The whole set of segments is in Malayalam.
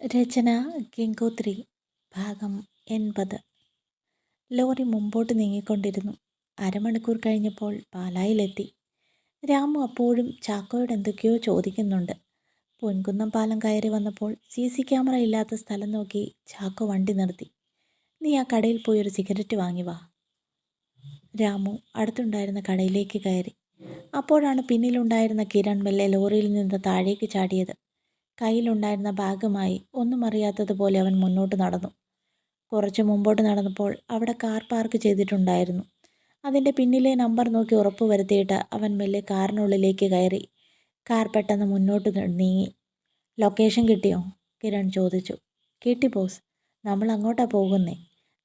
രചന ഗംഗോത്രി ഭാഗം എൺപത്. ലോറി മുമ്പോട്ട് നീങ്ങിക്കൊണ്ടിരുന്നു. അരമണിക്കൂർ കഴിഞ്ഞപ്പോൾ പാലായിലെത്തി. രാമു അപ്പോഴും ചാക്കോയോട് എന്തൊക്കെയോ ചോദിക്കുന്നുണ്ട്. പൊൻകുന്നം പാലം കയറി വന്നപ്പോൾ സി സി ക്യാമറ ഇല്ലാത്ത സ്ഥലം നോക്കി ചാക്കോ വണ്ടി നിർത്തി. നീ ആ കടയിൽ പോയി ഒരു സിഗരറ്റ് വാങ്ങി വാ. രാമു അടുത്തുണ്ടായിരുന്ന കടയിലേക്ക് കയറി. അപ്പോഴാണ് പിന്നിലുണ്ടായിരുന്ന കിരൺ മെല്ലെ ലോറിയിൽ നിന്ന് താഴേക്ക് ചാടിയത്. കയ്യിലുണ്ടായിരുന്ന ബാഗുമായി ഒന്നും അറിയാത്തതുപോലെ അവൻ മുന്നോട്ട് നടന്നു. കുറച്ച് മുമ്പോട്ട് നടന്നപ്പോൾ അവിടെ കാർ പാർക്ക് ചെയ്തിട്ടുണ്ടായിരുന്നു. അതിന്റെ പിന്നിലെ നമ്പർ നോക്കി ഉറപ്പ് വരുത്തിയിട്ട് അവൻ മെല്ലെ കാറിനുള്ളിലേക്ക് കയറി. കാർ പെട്ടെന്ന് മുന്നോട്ട് നീങ്ങി. ലൊക്കേഷൻ കിട്ടിയോ? കിരൺ ചോദിച്ചു. കിട്ടി ബോസ്. നമ്മൾ അങ്ങോട്ടാ പോകുന്നേ.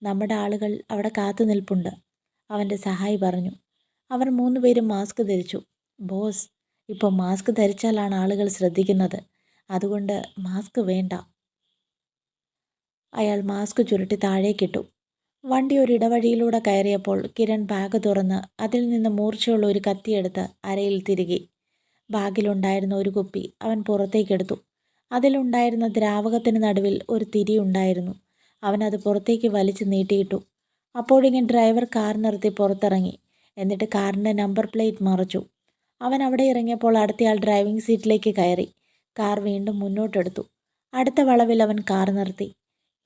നമ്മുടെ ആളുകൾ അവിടെ കാത്തു നിൽപ്പുണ്ട്. അവന്റെ സഹായി പറഞ്ഞു. അവർ മൂന്നുപേരും മാസ്ക് ധരിച്ചു. ബോസ് ഇപ്പോൾ മാസ്ക് ധരിച്ചാലാണ് ആളുകൾ ശ്രദ്ധിക്കുന്നത്. അതുകൊണ്ട് മാസ്ക് വേണ്ട. അയാൾ മാസ്ക് ചുരുട്ടി താഴേക്കിട്ടു. വണ്ടി ഒരു ഇടവഴിയിലൂടെ കയറിയപ്പോൾ കിരൺ ബാഗ് തുറന്ന് അതിൽ നിന്ന് മൂർച്ചയുള്ള ഒരു കത്തിയെടുത്ത് അരയിൽ തിരികെ. ബാഗിലുണ്ടായിരുന്ന ഒരു കുപ്പി അവൻ പുറത്തേക്കെടുത്തു. അതിലുണ്ടായിരുന്ന ദ്രാവകത്തിന് നടുവിൽ ഒരു തിരി ഉണ്ടായിരുന്നു. അത് പുറത്തേക്ക് വലിച്ചു നീട്ടിയിട്ടു. അപ്പോഴിങ്ങനെ ഡ്രൈവർ കാർ നിർത്തി പുറത്തിറങ്ങി. എന്നിട്ട് കാറിന്റെ നമ്പർ പ്ലേറ്റ് മറച്ചു. അവൻ അവിടെ ഇറങ്ങിയപ്പോൾ അടുത്തയാൾ ഡ്രൈവിംഗ് സീറ്റിലേക്ക് കയറി. കാർ വീണ്ടും മുന്നോട്ടെടുത്തു. അടുത്ത വളവിൽ അവൻ കാർ നിർത്തി.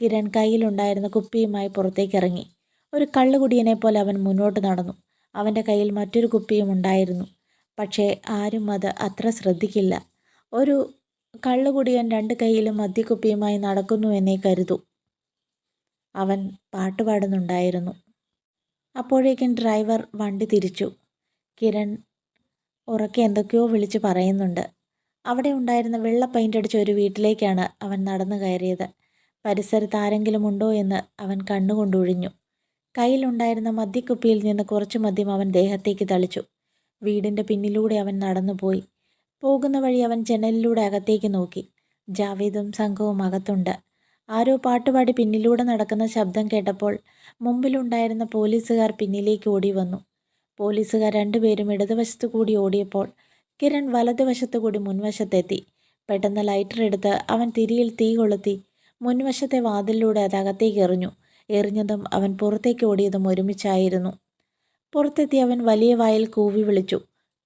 കിരൺ കയ്യിലുണ്ടായിരുന്ന കുപ്പിയുമായി പുറത്തേക്കിറങ്ങി. ഒരു കള്ളുകുടിയനെ പോലെ അവൻ മുന്നോട്ട് നടന്നു. അവന്റെ കയ്യിൽ മറ്റൊരു കുപ്പിയും ഉണ്ടായിരുന്നു. പക്ഷേ ആരും അത് അത്ര ശ്രദ്ധിക്കില്ല. ഒരു കള്ളുകുടിയൻ രണ്ട് കൈയിലും മദ്യക്കുപ്പിയുമായി നടക്കുന്നു എന്നേ കരുതൂ. അവൻ പാട്ടുപാടുന്നുണ്ടായിരുന്നു അപ്പോഴേക്കും ഡ്രൈവർ വണ്ടി തിരിച്ചു. കിരൺ ഉറക്കെ എന്തൊക്കെയോ വിളിച്ച് പറയുന്നുണ്ട്. അവിടെ ഉണ്ടായിരുന്ന വെള്ള പെയിന്റ് അടിച്ച ഒരു വീട്ടിലേക്കാണ് അവൻ നടന്നു കയറിയത്. പരിസരത്ത് ആരെങ്കിലും ഉണ്ടോ എന്ന് അവൻ കണ്ണുകൊണ്ടൊഴിഞ്ഞു. കയ്യിലുണ്ടായിരുന്ന മദ്യക്കുപ്പിയിൽ നിന്ന് കുറച്ച് മദ്യം അവൻ ദേഹത്തേക്ക് തളിച്ചു. വീടിന്റെ പിന്നിലൂടെ അവൻ നടന്നുപോയി. പോകുന്ന വഴി അവൻ ജനലിലൂടെ അകത്തേക്ക് നോക്കി. ജാവേദും സംഘവും അകത്തുണ്ട്. ആരോ പാട്ടുപാടി പിന്നിലൂടെ നടക്കുന്ന ശബ്ദം കേട്ടപ്പോൾ മുമ്പിലുണ്ടായിരുന്ന പോലീസുകാർ പിന്നിലേക്ക് ഓടി വന്നു പോലീസുകാർ രണ്ടുപേരും ഇടതുവശത്തു കൂടി ഓടിയപ്പോൾ കിരൺ വലതുവശത്തു കൂടി മുൻവശത്തെത്തി. പെട്ടെന്ന് ലൈറ്റർ എടുത്ത് അവൻ തിരിയിൽ തീ കൊളുത്തി മുൻവശത്തെ വാതിലിലൂടെ അത് അകത്തേക്ക് എറിഞ്ഞു. എറിഞ്ഞതും അവൻ പുറത്തേക്ക് ഓടിയതും ഒരുമിച്ചായിരുന്നു. പുറത്തെത്തി അവൻ വലിയ വായിൽ കൂവി വിളിച്ചു.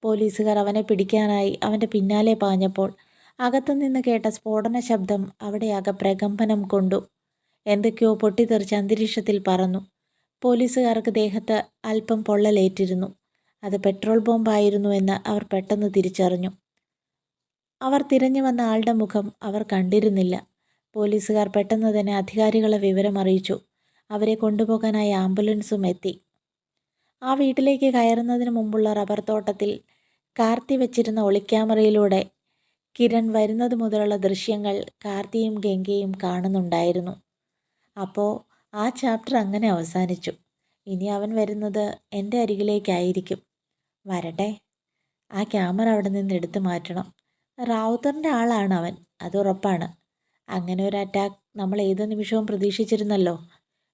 പോലീസുകാർ അവനെ പിടിക്കാനായി അവന്റെ പിന്നാലെ പാഞ്ഞപ്പോൾ അകത്തുനിന്ന് കേട്ട സ്ഫോടന ശബ്ദം അവിടെയാകെ പ്രകമ്പനം കൊണ്ടു. എന്തൊക്കെയോ പൊട്ടിത്തെറിച്ച് അന്തരീക്ഷത്തിൽ പറന്നു. പോലീസുകാർക്ക് ദേഹത്ത് അല്പം പൊള്ളലേറ്റിരുന്നു. അത് പെട്രോൾ ബോംബായിരുന്നു എന്ന് അവർ പെട്ടെന്ന് തിരിച്ചറിഞ്ഞു. അവർ തിരഞ്ഞു വന്ന ആളുടെ മുഖം അവർ കണ്ടിരുന്നില്ല. പോലീസുകാർ പെട്ടെന്ന് തന്നെ അധികാരികളെ വിവരം അറിയിച്ചു. അവരെ കൊണ്ടുപോകാനായി ആംബുലൻസും എത്തി. ആ വീട്ടിലേക്ക് കയറുന്നതിന് മുമ്പുള്ള റബ്ബർ തോട്ടത്തിൽ കാർത്തി വെച്ചിരുന്ന ഒളിക്യാമറയിലൂടെ കിരൺ വരുന്നത് മുതലുള്ള ദൃശ്യങ്ങൾ കാർത്തിയും ഗംഗയും കാണുന്നുണ്ടായിരുന്നു. അപ്പോൾ ആ ചാപ്റ്റർ അങ്ങനെ അവസാനിച്ചു. ഇനി അവൻ വരുന്നത് എന്റെ അരികിലേക്കായിരിക്കും. വരട്ടെ. ആ ക്യാമറ അവിടെ നിന്ന് എടുത്തു മാറ്റണം. റാവുത്തറിന്റെ ആളാണ് അവൻ അത് ഉറപ്പാണ്. അങ്ങനെ ഒരു അറ്റാക്ക് നമ്മൾ ഏത് നിമിഷവും പ്രതീക്ഷിച്ചിരുന്നല്ലോ.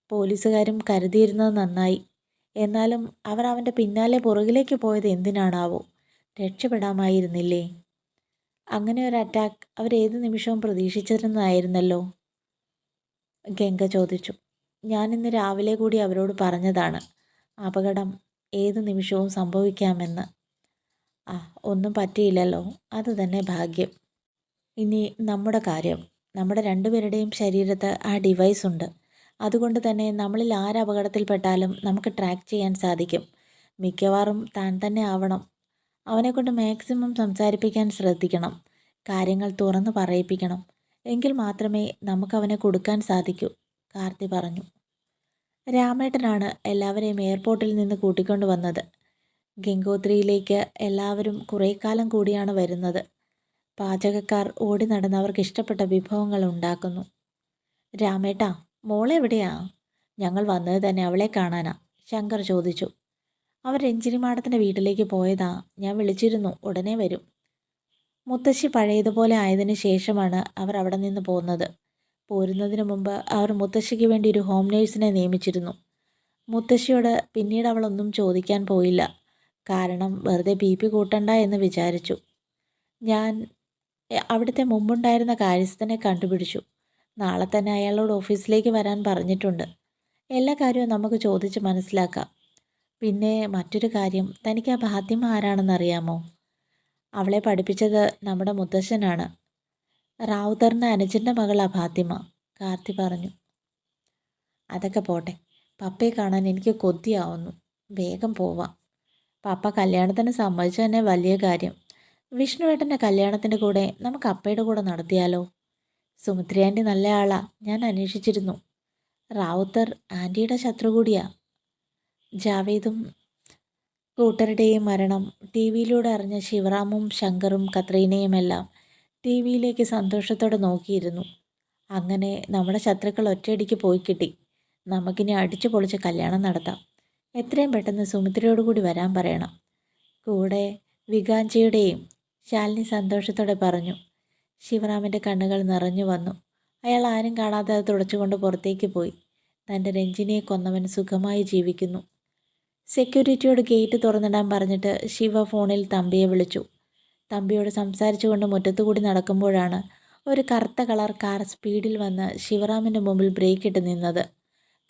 പോലീസുകാരും കരുതിയിരുന്നത് നന്നായി. എന്നാലും അവർ അവന്റെ പിന്നാലെ പുറകിലേക്ക് പോയത് എന്തിനാണാവോ? രക്ഷപ്പെടാമായിരുന്നില്ലേ? അങ്ങനെ ഒരു അറ്റാക്ക് അവർ ഏത് നിമിഷവും പ്രതീക്ഷിച്ചിരുന്നതായിരുന്നല്ലോ? ഗംഗ ചോദിച്ചു. ഞാൻ ഇന്ന് രാവിലെ കൂടി അവരോട് പറഞ്ഞതാണ്. അപകടം ഏത് നിമിഷവും സംഭവിക്കാമെന്ന്. ആ ഒന്നും പറ്റിയില്ലല്ലോ. അത് തന്നെ ഭാഗ്യം. ഇനി നമ്മുടെ കാര്യം. നമ്മുടെ രണ്ടുപേരുടെയും ശരീരത്ത് ആ ഡിവൈസ് ഉണ്ട്. അതുകൊണ്ട് തന്നെ നമ്മളിൽ ആര് അപകടത്തിൽപ്പെട്ടാലും നമുക്ക് ട്രാക്ക് ചെയ്യാൻ സാധിക്കും. മിക്കവാറും താൻ തന്നെ ആവണം. അവനെക്കൊണ്ട് മാക്സിമം സംസാരിപ്പിക്കാൻ ശ്രദ്ധിക്കണം. കാര്യങ്ങൾ തുറന്നു പറയിപ്പിക്കണം. എങ്കിൽ മാത്രമേ നമുക്കവനെ കൊടുക്കാൻ സാധിക്കൂ. കാർത്തി പറഞ്ഞു. രാമേട്ടനാണ് എല്ലാവരെയും എയർപോർട്ടിൽ നിന്ന് കൂട്ടിക്കൊണ്ടു വന്നത്. ഗംഗോത്രിയിലേക്ക് എല്ലാവരും കുറേ കാലം കൂടിയാണ് വരുന്നത്. പാചകക്കാർ ഓടി നടന്ന് അവർക്ക് ഇഷ്ടപ്പെട്ട വിഭവങ്ങൾ ഉണ്ടാക്കുന്നു. രാമേട്ടാ മോളെവിടെയാ ഞങ്ങൾ വന്നത് തന്നെ അവളെ കാണാനാ ശങ്കർ ചോദിച്ചു. അവർ രഞ്ജിനി വീട്ടിലേക്ക് പോയതാ ഞാൻ വിളിച്ചിരുന്നു ഉടനെ വരും. മുത്തശ്ശി പഴയതുപോലെ ആയതിനു ശേഷമാണ് അവർ അവിടെ നിന്ന് പോകുന്നത്. പോരുന്നതിന് മുമ്പ് അവർ മുത്തശ്ശിക്ക് വേണ്ടി ഒരു ഹോം നേഴ്സിനെ നിയമിച്ചിരുന്നു. മുത്തശ്ശിയോട് പിന്നീട് അവളൊന്നും ചോദിക്കാൻ പോയില്ല. കാരണം വെറുതെ ബി പി കൂട്ടണ്ട എന്ന് വിചാരിച്ചു. ഞാൻ അവിടുത്തെ മുമ്പുണ്ടായിരുന്ന കാര്യസ്ഥനെ കണ്ടുപിടിച്ചു. നാളെ തന്നെ അയാളോട് ഓഫീസിലേക്ക് വരാൻ പറഞ്ഞിട്ടുണ്ട്. എല്ലാ കാര്യവും നമുക്ക് ചോദിച്ച് മനസ്സിലാക്കാം. പിന്നെ മറ്റൊരു കാര്യം തനിക്ക് ആ ഭാഗ്യം ആരാണെന്നറിയാമോ? അവളെ പഠിപ്പിച്ചത് നമ്മുടെ മുത്തശ്ശനാണ്. റാവുത്തറിന്റെ അനുജന്റെ മകളാ ഫാത്തിമ കാർത്തി പറഞ്ഞു. അതൊക്കെ പോട്ടെ പപ്പയെ കാണാൻ എനിക്ക് കൊതിയാവുന്നു വേഗം പോവാം. പപ്പ കല്യാണത്തിന് സമ്മതിച്ചു തന്നെ വലിയ കാര്യം. വിഷ്ണുവേട്ടന്റെ കല്യാണത്തിന്റെ കൂടെ നമുക്ക് അപ്പയുടെ കൂടെ നടത്തിയാലോ? സുമിത്രി ആന്റി നല്ല ആളാ ഞാൻ അന്വേഷിച്ചിരുന്നു. റാവുത്തർ ആന്റിയുടെ ശത്രു കൂടിയാ. ജാവേദും കൂട്ടരുടെയും മരണം ടി വിയിലൂടെ അറിഞ്ഞ ശിവറാമും ശങ്കറും കത്രീനയും എല്ലാം ടി വിയിലേക്ക് സന്തോഷത്തോടെ നോക്കിയിരുന്നു. അങ്ങനെ നമ്മുടെ ശത്രുക്കൾ ഒറ്റയടിക്ക് പോയി കിട്ടി. നമുക്കിനി അടിച്ചു പൊളിച്ച് കല്യാണം നടത്താം. എത്രയും പെട്ടെന്ന് സുമിത്രയോട് കൂടി വരാൻ പറയണം. കൂടെ വികാഞ്ചിയുടെയും ശാലിനി സന്തോഷത്തോടെ പറഞ്ഞു. ശിവറാമിന്റെ കണ്ണുകൾ നിറഞ്ഞു വന്നു. അയാൾ ആരും കാണാതെ അത് തുടച്ചുകൊണ്ട് പുറത്തേക്ക് പോയി. തന്റെ രഞ്ജിനിയെ കൊന്നവൻ സുഖമായി ജീവിക്കുന്നു. സെക്യൂരിറ്റിയോട് ഗേറ്റ് തുറന്നിടാൻ പറഞ്ഞിട്ട് ശിവ ഫോണിൽ തമ്പിയെ വിളിച്ചു. തമ്പിയോട് സംസാരിച്ചുകൊണ്ട് മുറ്റത്തുകൂടി നടക്കുമ്പോഴാണ് ഒരു കറുത്ത കളർ കാർ സ്പീഡിൽ വന്ന് ശിവറാമിന്റെ മുമ്പിൽ ബ്രേക്ക് ഇട്ട് നിന്നത്.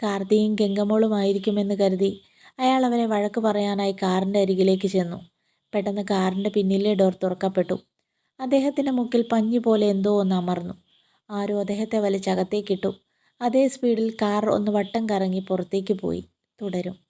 കാർത്തിയും ഗംഗമോളുമായിരിക്കുമെന്ന് കരുതി അയാൾ അവരെ വഴക്ക് പറയാനായി കാറിന്റെ അരികിലേക്ക് ചെന്നു. പെട്ടെന്ന് കാറിന്റെ പിന്നിലെ ഡോർ തുറക്കപ്പെട്ടു. അദ്ദേഹത്തിന്റെ മുക്കിൽ പഞ്ഞു പോലെ എന്തോ ഒന്ന് അമർന്നു. ആരോ അദ്ദേഹത്തെ വലിച്ചകത്തേക്കിട്ടു. അതേ സ്പീഡിൽ കാർ ഒന്ന് വട്ടം കറങ്ങി പുറത്തേക്ക് പോയി. തുടരും.